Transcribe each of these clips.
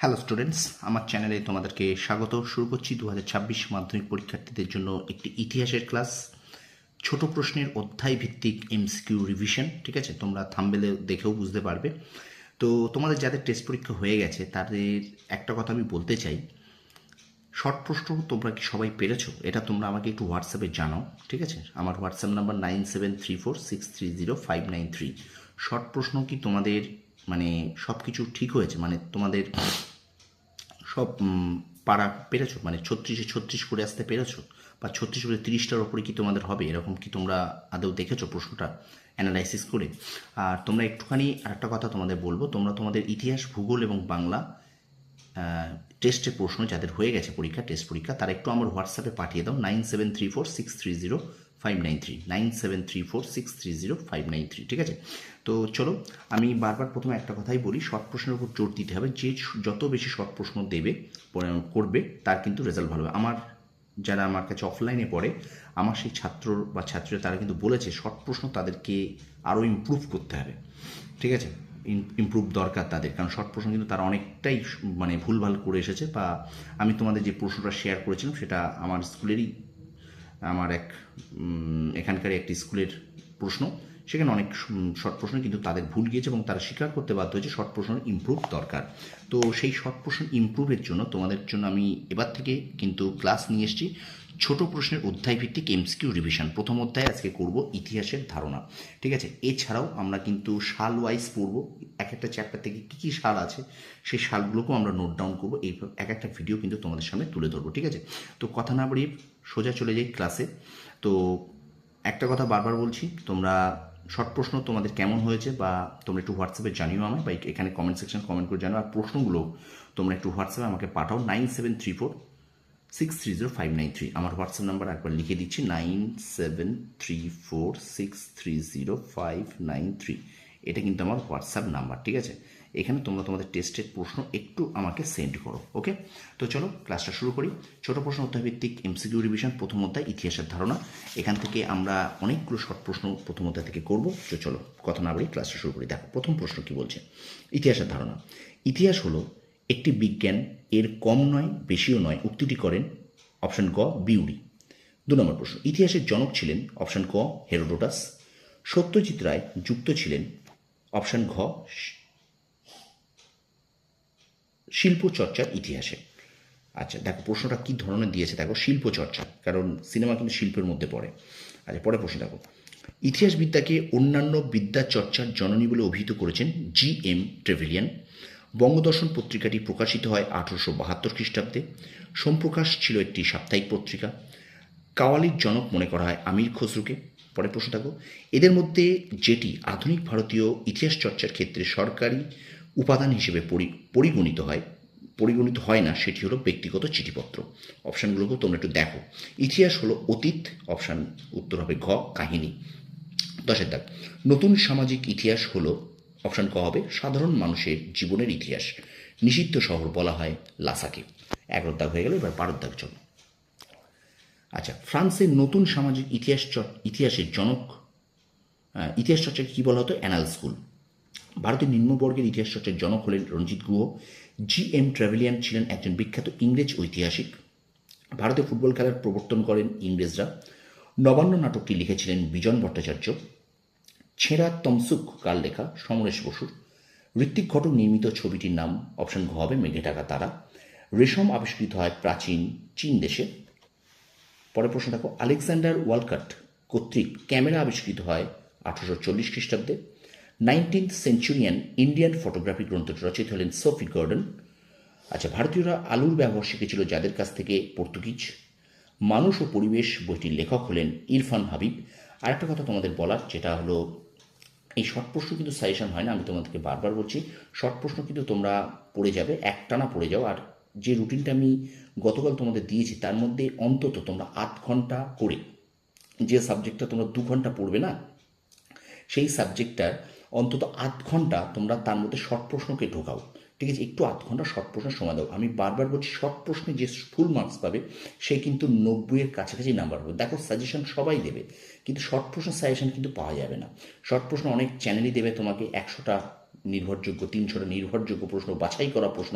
Hello students আমার চ্যানেলে তোমাদেরকে স্বাগত। শুরু করছি দু হাজার ছাব্বিশ মাধ্যমিক পরীক্ষার্থীদের জন্য একটি ইতিহাসের ক্লাস ছোট প্রশ্নের অধ্যায় ভিত্তিক এমসিকিউ রিভিশন ঠিক আছে? তোমরা থাম্বেলে দেখেও বুঝতে পারবে। তো তোমাদের যাদের টেস্ট পরীক্ষা হয়ে গেছে, তাদের একটা কথা আমি বলতে চাই। শর্ট প্রশ্ন তোমরা কি সবাই পেরেছ? এটা তোমরা আমাকে একটু হোয়াটসঅ্যাপে জানাও, ঠিক আছে? আমার WhatsApp number nine seven three four six three zero five nine three short প্রশ্ন কি তোমাদের মানে সব কিছু ঠিক হয়েছে মানে তোমাদের সব পাড়া পেরেছ? মানে ছত্রিশে ছত্রিশ করে আসতে পেরেছ? বা ছত্রিশ করে তিরিশটার ওপরে কি তোমাদের হবে? এরকম কি তোমরা আদৌ দেখেছ প্রশ্নটা অ্যানালাইসিস করে? আর তোমরা একটুখানি আরেকটা কথা তোমাদের বলব, তোমরা তোমাদের ইতিহাস, ভূগোল এবং বাংলা টেস্টের প্রশ্ন যাদের হয়ে গেছে পরীক্ষা টেস্ট পরীক্ষা, তারা একটু আমার হোয়াটসঅ্যাপে পাঠিয়ে দাও nine seven three four six three zero five nine three nine seven three four six three zero five nine three ঠিক আছে? তো চলো, আমি বারবার প্রথমে একটা কথাই বলি শর্ট প্রশ্নের উপর জোর দিতে হবে, যে যত বেশি শর্ট প্রশ্ন দেবে করবে, তার কিন্তু রেজাল্ট ভালো হবে। আমার যারা আমার কাছে অফলাইনে পড়ে, আমার সেই ছাত্র বা ছাত্রীরা, তারা কিন্তু বলেছে শর্ট প্রশ্ন তাদেরকে আরও ইমপ্রুভ করতে হবে, ঠিক আছে? ইমপ্রুভ দরকার তাদের, কারণ শর্ট প্রশ্ন কিন্তু তারা অনেকটাই মানে ভুলভাল করে এসেছে, বা আমি তোমাদের যে প্রশ্নটা শেয়ার করেছিলাম, সেটা আমার স্কুলেরই আমার এক এখানকার একটি স্কুলের প্রশ্ন। সেখানে অনেক শর্ট প্রশ্ন, কিন্তু তাদের ভুল গিয়েছে এবং তারা স্বীকার করতে বাধ্য হয়েছে শর্ট প্রশ্ন ইম্প্রুভ দরকার। তো সেই শর্ট প্রশ্ন ইম্প্রুভের জন্য তোমাদের জন্য আমি এবার থেকে কিন্তু ক্লাস নিয়ে এসেছি। ছোট প্রশ্নের অধ্যায় ভিত্তিক এমসকিউ রিভিশন প্রথম অধ্যায় আজকে করব ইতিহাসের ধারণা। ঠিক আছে? এছাড়াও আমরা কিন্তু সাল ওয়াইজ পড়ব। এক একটা চ্যাপ্টার থেকে কী কী সাল আছে, সেই সালগুলোকেও আমরা নোট ডাউন করব। এই এক একটা ভিডিও কিন্তু তোমাদের সামনে তুলে ধরবো। ঠিক আছে? তো কথা না বাড়িয়ে সোজা চলে যাই ক্লাসে তো একটা কথা বারবার বলছি, তোমরা শর্ট প্রশ্ন তোমাদের কেমন হয়েছে বা তোমরা একটু হোয়াটসঅ্যাপে জানিও আমায় বা এখানে কমেন্ট সেকশন কমেন্ট করে জানাও। আর প্রশ্নগুলো তোমরা একটু হোয়াটসঅ্যাপে আমাকে পাঠাও। Nine seven three four six three zero five nine three আমার হোয়াটসঅ্যাপ নাম্বার একবার লিখে দিচ্ছি nine seven three four six three zero five nine three এটা কিন্তু আমার হোয়াটসঅ্যাপ নাম্বার ঠিক আছে? এখানে তোমরা তোমাদের টেস্টের প্রশ্ন একটু আমাকে সেন্ড করো ওকে তো চলো ক্লাসটা শুরু করি। ছোট প্রশ্ন অধ্যায় ভিত্তিক এমসিকিউ রিভিশন প্রথম অধ্যায়, ইতিহাসের ধারণা। এখান থেকে আমরা অনেকগুলো শর্ট প্রশ্ন প্রথম অধ্যায় থেকে করব। তো চলো, কথা না বলি ক্লাসটা শুরু করি। দেখো, প্রথম প্রশ্ন কি বলছে? ইতিহাসের ধারণা। ইতিহাস হলো একটি বিজ্ঞান এর কম নয়, বেশিও নয়, উক্তিটি করেন অপশন ক বিউরি। দু নম্বর প্রশ্ন, ইতিহাসের জনক ছিলেন অপশন ক, হেরোডোটাস। সত্যজিৎ রায় যুক্ত ছিলেন অপশন ঘ শিল্প চর্চার ইতিহাসে। আচ্ছা দেখো প্রশ্নটা কী ধরনের দিয়েছে দেখো শিল্প চর্চা কারণ সিনেমা কিন্তু শিল্পের মধ্যে পড়ে। আচ্ছা পরে প্রশ্ন দেখো। ইতিহাসবিদ্যাকে অন্যান্য বিদ্যা চর্চার জননী বলে অভিহিত করেছেন জি এম ট্রেভিলিয়ান। বঙ্গদর্শন পত্রিকাটি প্রকাশিত হয় আঠারোশো বাহাত্তর খ্রিস্টাব্দে। সোমপ্রকাশ ছিল একটি সাপ্তাহিক পত্রিকা। কাওয়ালির জনক মনে করা হয় আমির খসরুকে। পরে প্রশ্ন থাকো এদের মধ্যে যেটি আধুনিক ভারতীয় ইতিহাস চর্চার ক্ষেত্রে সরকারি উপাদান হিসেবে পরি, পরিগণিত হয় পরিগণিত হয় না, সেটি হলো ব্যক্তিগত চিঠিপত্র। অপশানগুলোকেও তোমরা একটু দেখো। ইতিহাস হলো অতীত, অপশান উত্তর হবে ঘ, কাহিনী। দশের দাগ, নতুন সামাজিক ইতিহাস হলো অপশান ক হবে, সাধারণ মানুষের জীবনের ইতিহাস। নিষিদ্ধ শহর বলা হয় লাসাকে। এগারো দাগ হয়ে গেল, এবার বারো দাগ চলো। আচ্ছা ফ্রান্সের নতুন সামাজিক ইতিহাস ইতিহাসের জনক ইতিহাস চর্চাকে কী বলা হতো? Annales school. ভারতের নিম্নবর্গের ইতিহাস চর্চার জনক হলেন রঞ্জিত গুহ। জি এম ট্রাভেলিয়ান ছিলেন একজন বিখ্যাত ইংরেজ ঐতিহাসিক। ভারতে ফুটবল খেলার প্রবর্তন করেন ইংরেজরা। নবান্ন নাটকটি লিখেছিলেন বিজন ভট্টাচার্য। ছেঁড়া তমসুক কার লেখা সমরেশ বসুর। ঋত্বিক ঘটক নির্মিত ছবিটির নাম অপশন ঘ হবে মেঘে টাকা তারা। রেশম আবিষ্কৃত হয় প্রাচীন চীন দেশে। পরের প্রশ্ন দেখো, আলেকজান্ডার ওয়ালকাট কর্তৃক ক্যামেরা আবিষ্কৃত হয় আঠারোশো চল্লিশ খ্রিস্টাব্দে। নাইনটিন্থ সেঞ্চুরিয়ান ইন্ডিয়ান ফটোগ্রাফি গ্রন্থটি রচিত হলেন সোফি গর্ডন। আচ্ছা ভারতীয়রা আলুর ব্যবহার শিখেছিল যাদের কাছ থেকে পর্তুগিজ। মানুষ ও পরিবেশ বইটির লেখক হলেন ইরফান হাবিব। আর একটা কথা তোমাদের বলার, যেটা হলো, এই শর্ট প্রশ্ন কিন্তু সাজেশন হয় না, আমি তোমাদেরকে বারবার বলছি, শর্ট প্রশ্ন কিন্তু তোমরা পড়ে যাবে, একটানা পড়ে যাও, আর যে রুটিনটা আমি গতকাল তোমাদের দিয়েছি, তার মধ্যে অন্তত তোমরা আধ ঘণ্টা করে, যে সাবজেক্টটা তোমরা দু ঘণ্টা পড়বে না, সেই সাবজেক্টটার অন্তত আধ ঘণ্টা তোমরা তার মধ্যে শর্ট প্রশ্নকে ঢোকাও। ঠিক আছে, একটু আধ ঘণ্টা শর্ট প্রশ্নের সময় দাও। আমি বারবার বলছি শর্ট প্রশ্নে যে ফুল মার্কস পাবে, সে কিন্তু নব্বইয়ের কাছাকাছি নাম্বার পাবে। দেখো সাজেশন সবাই দেবে, কিন্তু শর্ট প্রশ্ন সাজেশন কিন্তু পাওয়া যাবে না। শর্ট প্রশ্ন অনেক চ্যানেলই দেবে তোমাকে, একশোটা নির্ভরযোগ্য, তিনশোটা নির্ভরযোগ্য প্রশ্ন, বাছাই করা প্রশ্ন,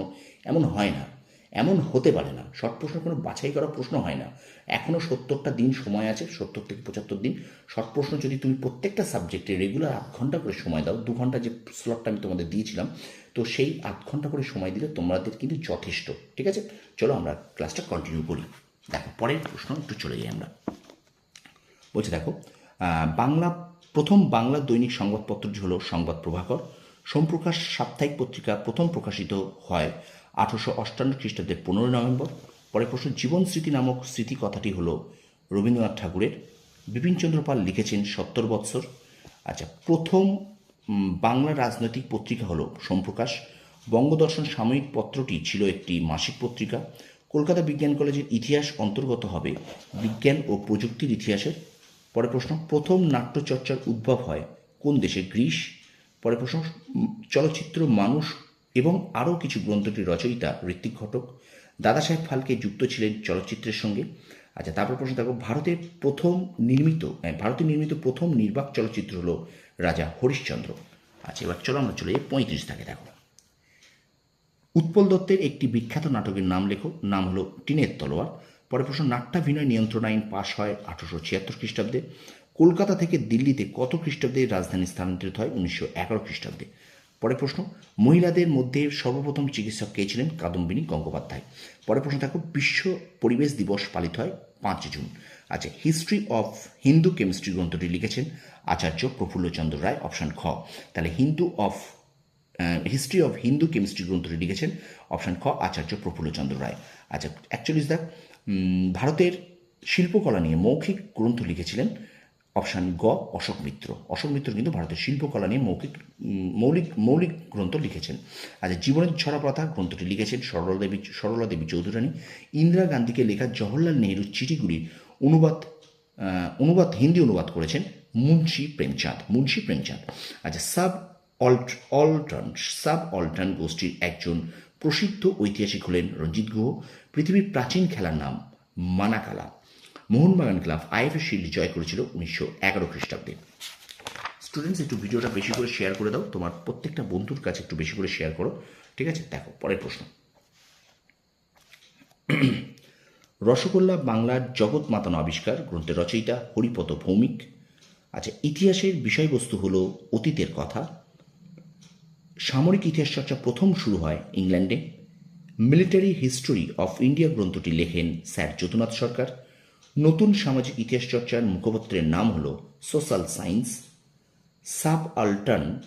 এমন হয় না। এমন হতে পারে না। শর্ট প্রশ্ন কোনো বাছাই করা প্রশ্ন হয় না। এখনও সত্তরটা দিন সময় আছে, সত্তর থেকে পঁচাত্তর দিন। শর্ট প্রশ্ন যদি তুমি প্রত্যেকটা সাবজেক্টে রেগুলার আধ ঘণ্টা করে সময় দাও, দু ঘণ্টা যে স্লটটা আমি তোমাদের দিয়েছিলাম, তো সেই আধ ঘণ্টা করে সময় দিলে তোমাদের কিন্তু যথেষ্ট। ঠিক আছে? চলো আমরা ক্লাসটা কন্টিনিউ করি। দেখো, পরের প্রশ্ন একটু চলে যাই আমরা। বলছে দেখো বাংলা, প্রথম বাংলা দৈনিক সংবাদপত্রটি হলো সংবাদ প্রভাকর। সোমপ্রকাশ সাপ্তাহিক পত্রিকা প্রথম প্রকাশিত হয় আঠারোশো অষ্টান্ন খ্রিস্টাব্দের পনেরোই নভেম্বর। পরে প্রশ্ন, জীবন স্মৃতি নামক স্মৃতি কথাটি হলো রবীন্দ্রনাথ ঠাকুরের। বিপিনচন্দ্র পাল লিখেছেন সত্তর বৎসর। আচ্ছা প্রথম বাংলা রাজনৈতিক পত্রিকা হলো সোমপ্রকাশ। বঙ্গদর্শন সাময়িক পত্রটি ছিল একটি মাসিক পত্রিকা। কলকাতা বিজ্ঞান কলেজের ইতিহাস অন্তর্গত হবে বিজ্ঞান ও প্রযুক্তির ইতিহাসের। পরে প্রশ্ন, প্রথম নাট্যচর্চার উদ্ভব হয় কোন দেশে? গ্রীস। পরে প্রশ্ন চলচ্চিত্র মানুষ এবং আরও কিছু গ্রন্থটির রচয়িতা ঋত্বিক ঘটক। দাদা সাহেব ফালকে যুক্ত ছিলেন চলচ্চিত্রের সঙ্গে। আচ্ছা তারপর প্রশ্ন দেখো ভারতের প্রথম নির্মিত হ্যাঁ, ভারতে নির্মিত প্রথম নির্বাক চলচ্চিত্র হলো রাজা হরিশ্চন্দ্র। আচ্ছা এবার চলো আমরা চলে যাই পঁয়ত্রিশ থাকে দেখো। উৎপল দত্তের একটি বিখ্যাত নাটকের নাম লেখো নাম হলো টিনের তলোয়ার। পরে প্রশ্ন নাট্যাভিনয় নিয়ন্ত্রণ আইন পাশ হয় আঠারোশো ছিয়াত্তর খ্রিস্টাব্দে। কলকাতা থেকে দিল্লিতে কত খ্রিস্টাব্দে রাজধানী স্থানান্তরিত হয়? উনিশশো এগারো খ্রিস্টাব্দে। পরে প্রশ্ন, মহিলাদের মধ্যে সর্বপ্রথম চিকিৎসক কে ছিলেন? কাদম্বিনী গঙ্গোপাধ্যায়। পরে প্রশ্ন, দেখো, বিশ্ব পরিবেশ দিবস পালিত হয় পাঁচ জুন। আচ্ছা হিস্ট্রি অফ হিন্দু কেমিস্ট্রি গ্রন্থটি লিখেছেন আচার্য প্রফুল্লচন্দ্র রায়, অপশন খ। তাহলে Hindu of history of Hindu chemistry গ্রন্থটি লিখেছেন, অপশন খ, আচার্য প্রফুল্লচন্দ্র রায়। আচ্ছা অ্যাকচুয়ালি দ্য ভারতের শিল্পকলা নিয়ে মৌখিক গ্রন্থ লিখেছিলেন অপশান গ, অশোক মিত্র। অশোক মিত্র কিন্তু ভারতের শিল্পকলা নিয়ে মৌখিক, মৌলিক মৌলিক গ্রন্থ লিখেছেন। আচ্ছা জীবনের ছড়া প্রথা গ্রন্থটি লিখেছেন সরলা দেবী সরলা দেবী চৌধুরানী। ইন্দিরা গান্ধীকে লেখা জওহরলাল নেহরুর চিঠিগুলির অনুবাদ অনুবাদ, হিন্দি অনুবাদ করেছেন মুন্সি প্রেমচাঁদ মুন্সি প্রেমচাঁদ। আচ্ছা sub alt altern subaltern গোষ্ঠীর একজন প্রসিদ্ধ ঐতিহাসিক হলেন রঞ্জিত গুহ। পৃথিবীর প্রাচীন খেলার নাম mancala. Mohun Bagan club IFA shield জয় করেছিল উনিশশো এগারো খ্রিস্টাব্দে। স্টুডেন্টস একটু ভিডিওটা বেশি করে শেয়ার করে দাও। তোমার প্রত্যেকটা বন্ধুর কাছে একটু বেশি করে শেয়ার করো। ঠিক আছে? দেখো, পরের প্রশ্ন। রসগোল্লা বাংলার জগৎ মাতানো আবিষ্কার, গ্রন্থের রচয়িতা হরিপদ ভৌমিক। আচ্ছা ইতিহাসের বিষয়বস্তু হলো অতীতের কথা। সামরিক ইতিহাস চর্চা প্রথম শুরু হয় ইংল্যান্ডে। মিলিটারি হিস্টোরি অফ ইন্ডিয়া গ্রন্থটি লেখেন স্যার যদুনাথ সরকার। নতুন সামাজিক ইতিহাস চর্চার মুখপত্রের নাম হল সোশ্যাল সায়েন্স। সাব আল্টার্ন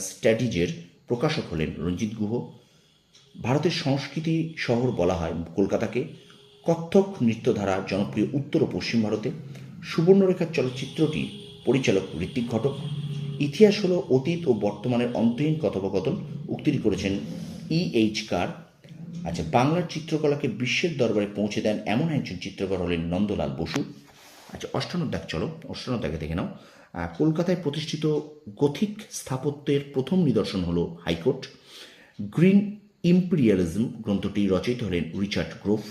স্ট্র্যাটিজের প্রকাশক হলেন রঞ্জিত গুহ। ভারতের সংস্কৃতি শহর বলা হয় কলকাতাকে। কত্থক নৃত্যধারা জনপ্রিয় উত্তর ও পশ্চিম ভারতে। সুবর্ণরেখার চলচ্চিত্রটির পরিচালক ঋত্বিক ঘটক। ইতিহাস হল অতীত ও বর্তমানের অন্তহীন কথোপকথন উক্তিটি করেছেন ই এইচ কার আচ্ছা বাংলার চিত্রকলাকে বিশ্বের দরবারে পৌঁছে দেন এমন একজন চিত্রকর হলেন নন্দলাল বসু। আচ্ছা অষ্টান্ন দাগ চলো অষ্টান্ন দাগে দেখে নাও। কলকাতায় প্রতিষ্ঠিত গথিক স্থাপত্যের প্রথম নিদর্শন হলো হাইকোর্ট। গ্রিন ইম্পিরিয়ালিজম গ্রন্থটি রচয়িত হলেন Richard Grove.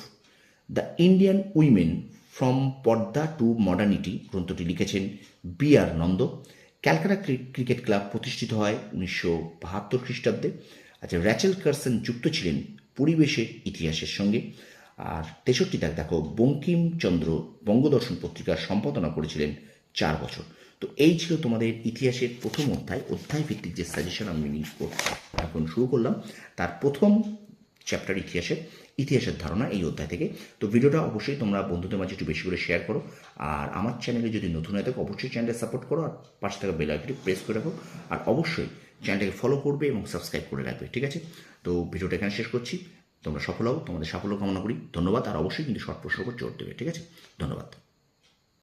The Indian women from purdah to modernity গ্রন্থটি লিখেছেন B R Nanda. Calcutta cricket club প্রতিষ্ঠিত হয় উনিশশো বাহাত্তর খ্রিস্টাব্দে। আচ্ছা র্যাচেল কার্সন যুক্ত ছিলেন পরিবেশের ইতিহাসের সঙ্গে। আর তেষট্টি দাগ দেখো, বঙ্কিমচন্দ্র বঙ্গদর্শন পত্রিকার সম্পাদনা করেছিলেন চার বছর। তো এই ছিল তোমাদের ইতিহাসের প্রথম অধ্যায় অধ্যায় ভিত্তিক যে সাজেশন আমি এখন শুরু করলাম, তার প্রথম চ্যাপ্টার ইতিহাসের ইতিহাসের ধারণা এই অধ্যায় থেকে। তো ভিডিওটা অবশ্যই তোমরা বন্ধুদের মাঝে একটু বেশি করে শেয়ার করো। আর আমার চ্যানেলে যদি নতুন হয়ে থাকো, অবশ্যই চ্যানেলটা সাপোর্ট করো, আর পাশে থাকা বেল আইকনটি প্রেস করে রাখো। আর অবশ্যই চ্যানেলটাকে ফলো করবে এবং সাবস্ক্রাইব করে রাখবে, ঠিক আছে? তো ভিডিওটা এখানে শেষ করছি। তোমরা সফল হও, তোমাদের সাফল্য কামনা করি। ধন্যবাদ, আর অবশ্যই কিন্তু শর্ট প্রশ্ন করে জোর দেবে, ঠিক আছে? ধন্যবাদ।